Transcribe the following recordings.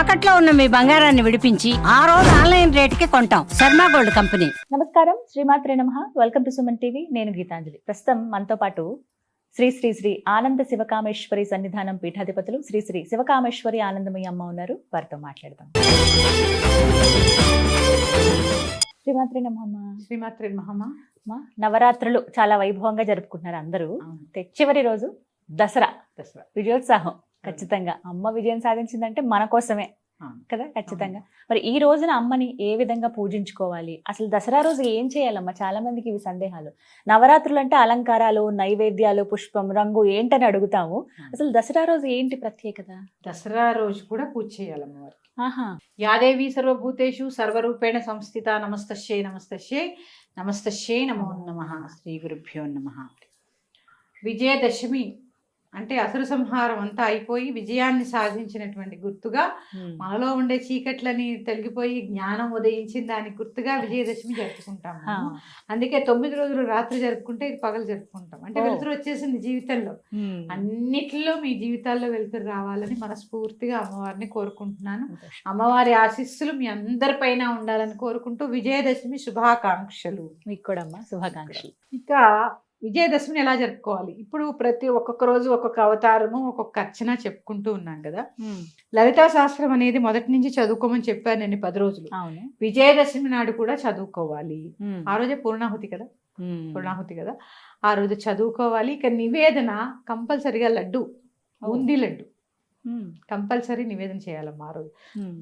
తాకట్లో ఉన్న మీ బంగారాన్ని విడిపించి ఆ రోజు ఆన్లైన్ రేటుకి కొంటాం. Sharma gold company. నమస్కారం. శ్రీమాత్రే నమ. Welcome to Suman TV. నేను గీతాంజలి. ప్రస్తుతం మనతో పాటు శ్రీ శ్రీ శ్రీ ఆనంద శివకామేశ్వరి సన్నిధానం పీఠాధిపతులు శ్రీ శ్రీ శివకామేశ్వరి ఆనందమయ్య అమ్మ ఉన్నారు. వారితో మాట్లాడదాం. శ్రీమాత్రే నమ శ్రీమాత్రి మహమ్మ నవరాత్రులు చాలా వైభవంగా జరుపుకుంటున్నారు అందరూ. చివరి రోజు దసరా. దసరా. విజయోత్సాహం. ఖచ్చితంగా. అమ్మ విజయం సాధించిందంటే మన కోసమే. కదా? ఖచ్చితంగా. మరి ఈ రోజున అమ్మని ఏ విధంగా పూజించుకోవాలి? అసలు దసరా రోజు ఏం చేయాలమ్మా? చాలా మందికి ఇవి సందేహాలు. నవరాత్రులు అంటే అలంకారాలు నైవేద్యాలు పుష్పం రంగు ఏంటని అడుగుతాము. అసలు దసరా రోజు ఏంటి ప్రత్యేకత? దసరా రోజు కూడా పూజ చేయాలి అమ్మవారికి ఆహా. యాదేవి సర్వభూతేషు సర్వరూపేణ సంస్థిత నమస్తశ్యే నమస్తశ్యే నమస్తశ్యే నమో. నమ. శ్రీ గురుభ్యో నమ. విజయదశమి అంటే అసుర సంహారం అంతా అయిపోయి విజయాన్ని సాధించినటువంటి గుర్తుగా మనలో ఉండే చీకట్లని తొలగిపోయి జ్ఞానం ఉదయించిన దానికి గుర్తుగా విజయదశమి జరుపుకుంటాం. అందుకే తొమ్మిది రోజులు రాత్రి జరుపుకుంటే ఇది పగలు జరుపుకుంటాం అంటే. వెలుతురు వచ్చేసింది జీవితంలో. అన్నిటిలో మీ జీవితాల్లో వెలుతురు రావాలని మనస్ఫూర్తిగా అమ్మవారిని కోరుకుంటున్నాను. అమ్మవారి ఆశీస్సులు మీ అందరిపైన ఉండాలని కోరుకుంటూ విజయదశమి శుభాకాంక్షలు మీకు కూడా అమ్మా శుభాకాంక్షలు ఇక విజయదశమిని ఎలా జరుపుకోవాలి? ఇప్పుడు ప్రతి ఒక్కొక్క రోజు ఒక్కొక్క అవతారము ఒక్కొక్క అర్చన చెప్పుకుంటూ ఉన్నాం కదా. లలితా శాస్త్రం అనేది మొదటి నుంచి చదువుకోమని చెప్పాను నేను పది రోజులు. అవును. విజయదశమి నాడు కూడా చదువుకోవాలి. ఆ రోజే పూర్ణాహుతి కదా. పూర్ణాహుతి కదా? ఆ రోజు చదువుకోవాలి. ఇక నివేదన కంపల్సరిగా లడ్డు బూందీ లడ్డు. కంపల్సరీ నివేదన చేయాలమ్మా ఆ రోజు.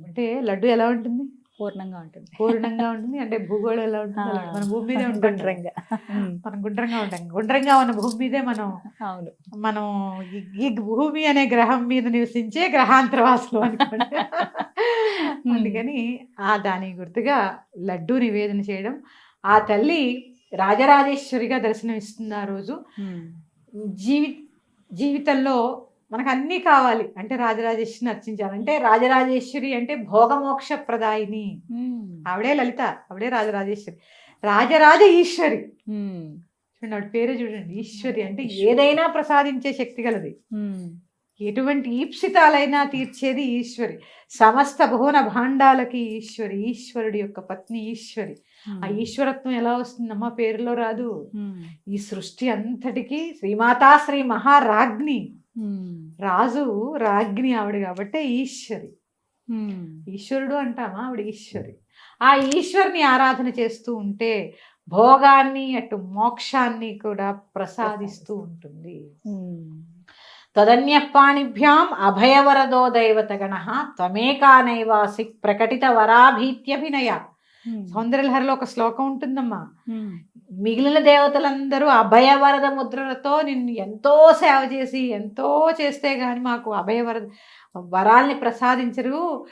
అంటే లడ్డు ఎలా ఉంటుంది? పూర్ణంగా ఉంటుంది పూర్ణంగా ఉంటుంది అంటే భూగోళం ఎలా ఉంటుంది. మన భూమి మీదే ఉంటాం కదా. గుండ్రంగా. మనం గుండ్రంగా ఉంటాం గుండ్రంగా ఉన్న భూమి మీదే మనం అవును మనం ఈ- భూమి అనే గ్రహం మీద నివసించే గ్రహాంతరవాసులు అనుకోండి అందుకని ఆ దాని గుర్తుగా లడ్డు నివేదన చేయడం ఆ తల్లి రాజరాజేశ్వరిగా దర్శనమిస్తుంది ఆ రోజు. జీవి జీవితంలో మనకు అన్నీ కావాలి. అంటే రాజరాజేశ్వరిని అర్చించాలి అంటే రాజరాజేశ్వరి అంటే భోగమోక్ష ప్రదాయిని. ఆవిడే లలిత ఆవిడే రాజరాజేశ్వరి. రాజరాజ ఈశ్వరి. చూడండి ఆవిడ పేరే చూడండి. ఈశ్వరి అంటే ఏదైనా ప్రసాదించే శక్తి గలది. ఎటువంటి ఈప్సితాలైనా తీర్చేది ఈశ్వరి. సమస్త భువన భాండాలకి ఈశ్వరి. ఈశ్వరుడి యొక్క పత్ని ఈశ్వరి. ఆ ఈశ్వరత్వం ఎలా వస్తుందమ్మా? పేరులో రాదు. ఈ సృష్టి అంతటికి శ్రీమాతా శ్రీ మహారాజ్ఞి ఉమ్. రాజు రాజ్ఞి ఆవిడ కాబట్టి ఈశ్వరి. ఈశ్వరుడు అంటామా ఆవిడ ఈశ్వరి ఆ ఈశ్వరిని ఆరాధన చేస్తూ ఉంటే భోగాన్ని అటు మోక్షాన్ని కూడా ప్రసాదిస్తూ ఉంటుంది. తదన్యపాణిభ్యాం అభయవరదో దైవతగణ త్వమేకానైవాసి ప్రకటిత వరాభీత్యభినయ. సౌందర్యలహరిలో ఒక శ్లోకం ఉంటుందమ్మా. మిగిలిన దేవతలందరూ అభయవరద ముద్రలతో నిన్ను ఎంతో సేవ చేసి ఎంతో చేస్తే గాని మాకు అభయవరద వరాల్ని ప్రసాదించరు.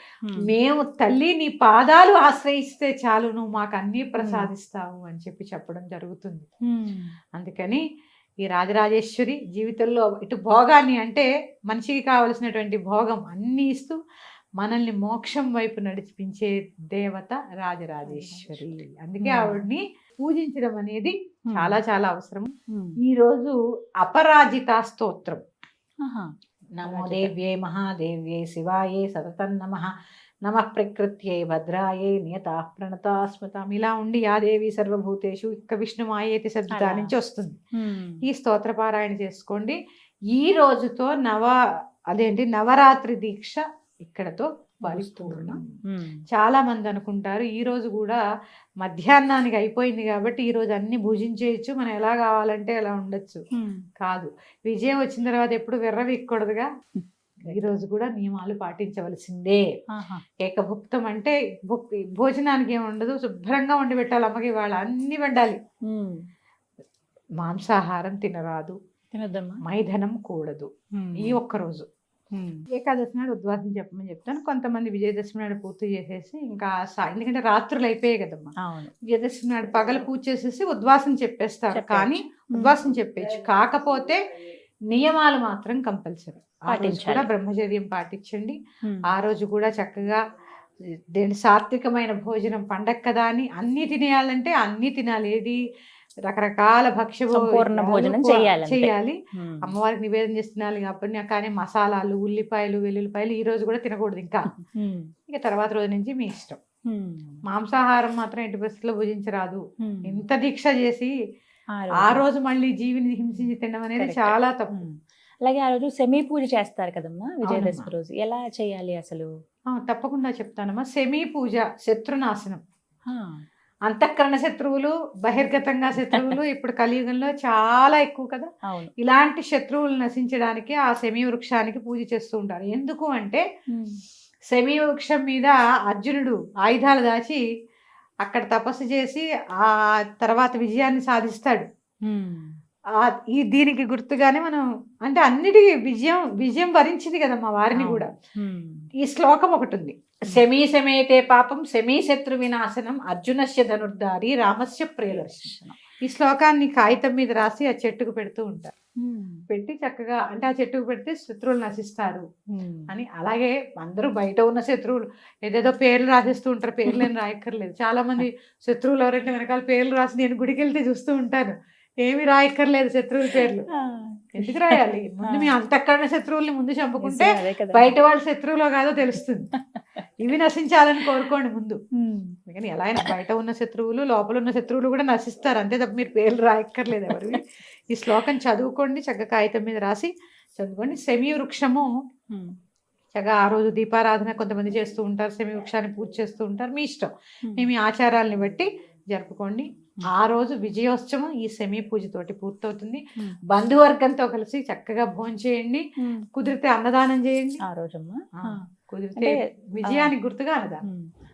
మేము తల్లి నీ పాదాలు ఆశ్రయిస్తే చాలు నువ్వు మాకు అన్నీ ప్రసాదిస్తావు అని చెప్పి చెప్పడం జరుగుతుంది. అందుకని ఈ రాజరాజేశ్వరి జీవితంలో ఇటు భోగాన్ని అంటే మనిషికి కావలసినటువంటి భోగం అన్నీ ఇస్తూ మనల్ని మోక్షం వైపు నడిపించే దేవత రాజరాజేశ్వరి అందుకే Hmm. ఆవిడ్ని పూజించడం అనేది చాలా చాలా అవసరం ఉమ్. ఈ రోజు అపరాజిత స్తోత్రం. నమో. దేవ్యై మహాదేవ్యై శివాయే సతతం నమ నమ ప్రకృత్యై భద్రాయే నియత ప్రణత స్మృతం ఇలా ఉండి యా దేవి సర్వభూతేషు ఇక్క విష్ణుమాయేతి సద్దా. నుంచి వస్తుంది. ఈ స్తోత్ర పారాయణ చేసుకోండి ఈ రోజుతో నవ అదేంటి నవరాత్రి దీక్ష ఇక్కడతో ఉమ్. చాలా మంది అనుకుంటారు ఈ రోజు కూడా మధ్యాహ్నానికి అయిపోయింది కాబట్టి ఈ రోజు అన్ని భుజించేయచ్చు మనం ఎలా కావాలంటే అలా ఉండొచ్చు. కాదు విజయం వచ్చిన తర్వాత ఎప్పుడు వెర్రవిక్కూడదుగా ఈ రోజు కూడా నియమాలు పాటించవలసిందే. ఏకభుక్తం అంటే భుక్ భోజనానికి ఏమి ఉండదు శుభ్రంగా వండి పెట్టాలి అమ్మకి వాళ్ళ అన్ని వండాలి. మాంసాహారం తినరాదు తినొద్దమ్మా మైథనం కూడదు. ఈ ఒక్క రోజు. ఏకాదశి నాడు ఉద్వాసం చెప్పమని చెప్తాను. కొంతమంది విజయదశమి నాడు పూర్తి చేసేసి ఇంకా ఎందుకంటే రాత్రులు అయిపోయాయి కదమ్మా. విజయదశమి నాడు పగలు పూజ చేసేసి ఉద్వాసం చెప్పేస్తారు. కానీ ఉద్వాసం చెప్పేచ్చు కాకపోతే నియమాలు మాత్రం కంపల్సరీ. ఆ రోజు. కూడా బ్రహ్మచర్యం పాటించండి. ఆ రోజు కూడా చక్కగా దేని సాత్వికమైన భోజనం పండగ కదా అని అన్ని తినేయాలంటే అన్ని తినాలి. ఏది రకరకాల భక్ష్య సంపూర్ణ భోజనం. చేయాలి ఉమ్. అమ్మవారికి నివేదన చేస్తున్నారు కాబట్టి కానీ మసాలాలు ఉల్లిపాయలు వెల్లుల్లిపాయలు ఈ రోజు కూడా తినకూడదు ఇంకా. ఇక తర్వాత రోజు నుంచి మీ ఇష్టం. మాంసాహారం మాత్రం ఎట్టి పరిస్థితుల్లో భుజించరాదు. ఎంత దీక్ష చేసి ఆ రోజు. మళ్ళీ జీవిని హింసించి తినడం అనేది. చాలా తప్పు. అలాగే ఆ రోజు సెమీ పూజ చేస్తారు కదమ్మా విజయదశమి. రోజు ఎలా చేయాలి అసలు తప్పకుండా చెప్తానమ్మా సెమీ పూజ శత్రునాశనం. అంతఃకరణ శత్రువులు బహిర్గతంగా శత్రువులు ఇప్పుడు కలియుగంలో చాలా ఎక్కువ కదా. ఇలాంటి శత్రువులు నశించడానికి ఆ సెమీ వృక్షానికి పూజ చేస్తూ ఉంటారు. ఎందుకు అంటే. సెమీ వృక్షం మీద అర్జునుడు ఆయుధాలు దాచి అక్కడ తపస్సు చేసి ఆ తర్వాత విజయాన్ని సాధిస్తాడు. ఈ దీనికి గుర్తుగానే మనం అంటే అన్నిటికీ విజయం విజయం వరించింది కదా మా వారిని. కూడా. ఈ శ్లోకం ఒకటి ఉంది. సెమీ సమేతే పాపం సెమీ శత్రు వినాశనం అర్జునస్య ధనుర్ధారి రామస్య ప్రియదర్శనం ఈ శ్లోకాన్ని కాగితం మీద రాసి ఆ చెట్టుకు పెడుతూ ఉంటారు ఉమ్. పెట్టి చక్కగా అంటే ఆ చెట్టుకు పెడితే శత్రువులు నశిస్తారు ఉమ్. అని అలాగే అందరూ బయట ఉన్న శత్రువులు ఏదేదో పేర్లు రాసేస్తూ ఉంటారు పేర్లు ఏం రాయక్కర్లేదు చాలా మంది శత్రువులు ఎవరంటే వెనకాల పేర్లు రాసి నేను గుడికి వెళ్తే చూస్తూ ఉంటాను ఏమి రాయక్కర్లేదు శత్రువుల పేర్లు. ఎందుకు రాయాలి? ముందు మీ అంతఃకరణ శత్రువుల్ని ముందు చంపుకుంటే. బయట వాళ్ళ శత్రువులో కాదో తెలుస్తుంది. ఇవి నశించాలని కోరుకోండి ముందు. కానీ ఎలా అయినా బయట ఉన్న శత్రువులు లోపల ఉన్న శత్రువులు కూడా నశిస్తారు. అంతే తప్ప మీరు పేర్లు రాయక్కర్లేదు ఎవరివి. ఈ శ్లోకం చదువుకోండి చక్కగా కాగితం మీద రాసి చదువుకోండి. సెమి వృక్షము. చక్కగా ఆ రోజు దీపారాధన కొంతమంది చేస్తూ ఉంటారు. సెమి వృక్షాన్ని పూజ చేస్తూ ఉంటారు. మీ ఇష్టం. మీ మీ ఆచారాలని బట్టి జరుపుకోండి ఆ రోజు విజయోత్సవం ఈ సెమీ పూజతోటి పూర్తవుతుంది. బంధువర్గంతో కలిసి చక్కగా భోజనం చేయండి. కుదిరితే అన్నదానం చేయండి ఆ రోజమ్మా. కుదిరితే విజయానికి గుర్తుగా అన్నదానం.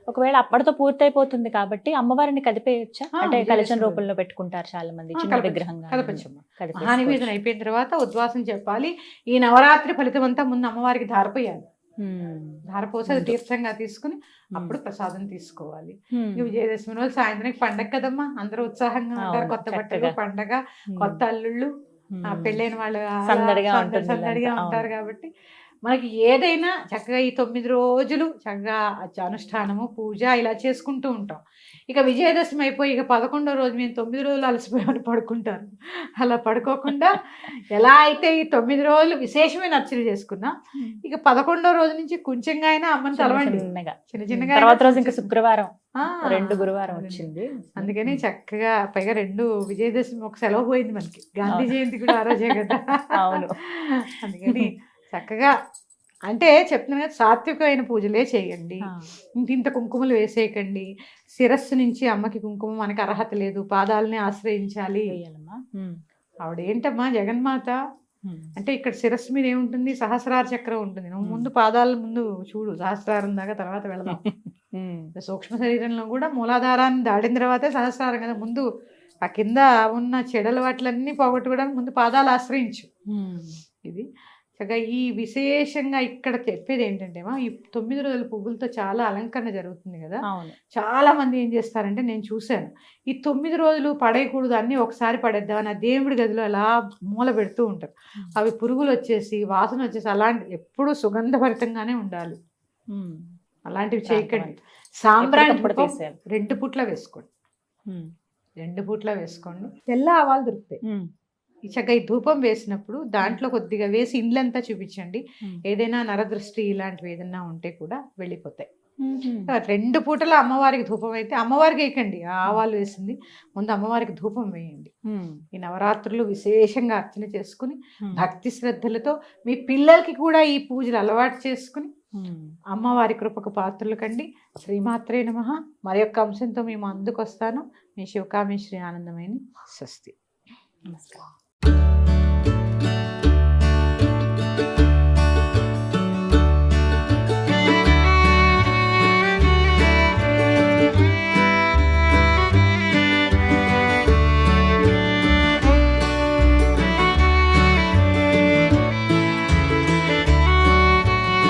ఒకవేళ అప్పటితో పూర్తయిపోతుంది కాబట్టి అమ్మవారిని కదిపేయచ్చా అంటే రోజు. రూపంలో పెట్టుకుంటారు చాలా మంది చిన్న విగ్రహంగా. మహానివేదన అయిపోయిన తర్వాత ఉద్వాసం చెప్పాలి ఈ నవరాత్రి ఫలితం అంతా ముందు అమ్మవారికి ధారపోయాలి. ధారపోసి అది. తీర్థంగా తీసుకుని. అప్పుడు ప్రసాదం తీసుకోవాలి. ఇక విజయదశమి రోజు సాయంత్రం పండగ కదమ్మా అందరూ ఉత్సాహంగా ఉంటారు కొత్త బట్టలు. పండగ. కొత్త అల్లుళ్ళు పెళ్ళైన వాళ్ళు సందడిగా ఉంటారు కాబట్టి మనకి ఏదైనా చక్కగా ఈ తొమ్మిది రోజులు చక్కగా అనుష్ఠానము పూజ ఇలా చేసుకుంటూ ఉంటాం ఇక విజయదశమి అయిపోయి ఇక పదకొండో రోజు మేము తొమ్మిది రోజులు అలసిపోయామని పడుకుంటారు అలా పడుకోకుండా ఎలా అయితే ఈ తొమ్మిది రోజులు విశేషమైన అర్చన చేసుకున్నాం. ఇక పదకొండో రోజు నుంచి కొంచెంగా అయినా అమ్మని తలవండి చిన్నగా. చిన్న చిన్నగా తర్వాత రోజు ఇంకా శుక్రవారం రెండు గురువారం. వచ్చింది అందుకని చక్కగా పైగా రెండు విజయదశమి ఒక సెలవు పోయింది మనకి గాంధీ. జయంతి కూడా ఆ రోజే కదా అవును. అందుకని చక్కగా అంటే చెప్తున్నాను కదా సాత్వికమైన పూజలే చేయండి. ఇంత ఇంత కుంకుమలు వేసేయకండి. శిరస్సు నుంచి అమ్మకి కుంకుమ మనకి అర్హత లేదు. పాదాలని ఆశ్రయించాలి. వేయాలమ్మా. ఉమ్. ఆవిడ ఏంటమ్మా జగన్మాత. అంటే ఇక్కడ శిరస్సు మీద ఏముంటుంది? సహస్రార చక్రం ఉంటుంది. నువ్వు ముందు పాదాల ముందు చూడు సహస్రారం దాకా తర్వాత వెళదాం. సూక్ష్మ శరీరంలో కూడా మూలాధారాన్ని దాడిన తర్వాతే సహస్రారం కదా. ముందు ఆ కింద ఉన్న చెడల వాటిలన్నీ పోగొట్టుకోవడానికి ముందు పాదాలు ఆశ్రయించు. ఇది. చక్కగా ఈ విశేషంగా ఇక్కడ చెప్పేది ఏంటంటే మా ఈ తొమ్మిది రోజుల పువ్వులతో చాలా అలంకరణ జరుగుతుంది కదా. చాలా మంది ఏం చేస్తారంటే నేను చూశాను. ఈ తొమ్మిది రోజులు పడేయకూడదు అన్నీ ఒకసారి పడేద్దామని ఆ దేవుడి గదిలో అలా మూల పెడుతూ ఉంటారు. అవి పురుగులు వచ్చేసి వాసన వచ్చేసి అలాంటి ఎప్పుడూ సుగంధభరితంగానే ఉండాలి. అలాంటివి చేయకండి. సాంబ్రాణి. రెండు పుట్ల వేసుకోండి. రెండు పుట్ల వేసుకోండి. తెల్ల ఆవాలు దొరుకుతాయి. చక్కగా ఈ ధూపం వేసినప్పుడు దాంట్లో కొద్దిగా వేసి ఇండ్లంతా చూపించండి. ఉమ్. ఏదైనా నరదృష్టి ఇలాంటివి ఏదైనా ఉంటే కూడా వెళ్ళిపోతాయి. ఉమ్. రెండు పూటల అమ్మవారికి ధూపం అయితే అమ్మవారికి వేయకండి. ఆవాలు వేసింది. ముందు అమ్మవారికి ధూపం వేయండి. ఈ నవరాత్రులు విశేషంగా అర్చన చేసుకుని. భక్తి శ్రద్ధలతో మీ పిల్లలకి కూడా ఈ పూజలు అలవాటు చేసుకుని. అమ్మవారి కృపకు పాత్రలు కండి. శ్రీమాత్రే నమ. మరి యొక్క అంశంతో మేము అందుకు వస్తాను మీ శివకామి శ్రీ ఆనందమైన. స్వస్తి. నమస్కారం. Bye.